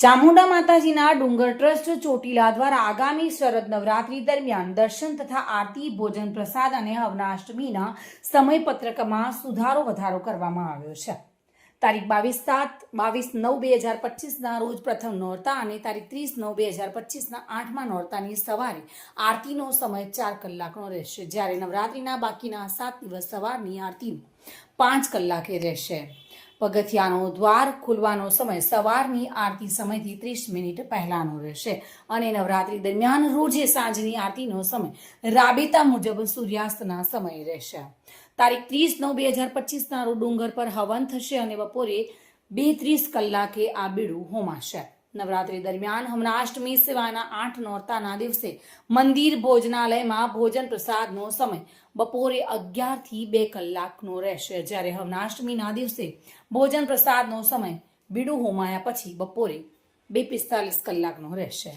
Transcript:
ચામુંડા માતાજીના ડુંગર ટ્રસ્ટ ચોટીલા દ્વારા આગામી શરદ નવરાત્રી દરમિયાન દર્શન તથા આરતી, ભોજન પ્રસાદ અને હવનાષ્ટમીના સમયપત્રકમાં સુધારો વધારો કરવામાં આવ્યો છે. તારીખ બાવીસ સાત, બાવીસ નવ બે હજાર પચીસના રોજ પ્રથમ નોરતા અને તારીખ ત્રીસ નવ બે હજાર પચીસના આઠમા નોરતાની સવારે આરતીનો સમય ચાર કલાકનો રહેશે. જ્યારે નવરાત્રીના બાકીના સાત દિવસ સવારની આરતી પાંચ કલાકે રહેશે. પગથિયાનો દ્વાર ખુલવાનો સમય સવારની આરતી સમયથી ત્રીસ મિનિટ પહેલાનો રહેશે. અને નવરાત્રી દરમિયાન રોજે સાંજની આરતીનો સમય રાબેતા મુજબ સૂર્યાસ્તના સમય રહેશે. તારીખ ત્રીસ નવ બે હજાર પચીસના ડુંગર પર હવન થશે અને બપોરે બે ત્રીસ કલાકે આ બીડું હોમાશે. નવરાત્રી દરમિયાન હમણાષ્ટમી સિવાયના આઠ નોરતાના દિવસે મંદિર ભોજનાલયમાં ભોજન પ્રસાદનો સમય બપોરે અગિયારથી બે કલાકનો રહેશે. જ્યારે હવનાષ્ટમીના દિવસે ભોજન પ્રસાદનો સમય બીડું હોમાયા પછી બપોરે બે પિસ્તાલીસ કલાકનો રહેશે.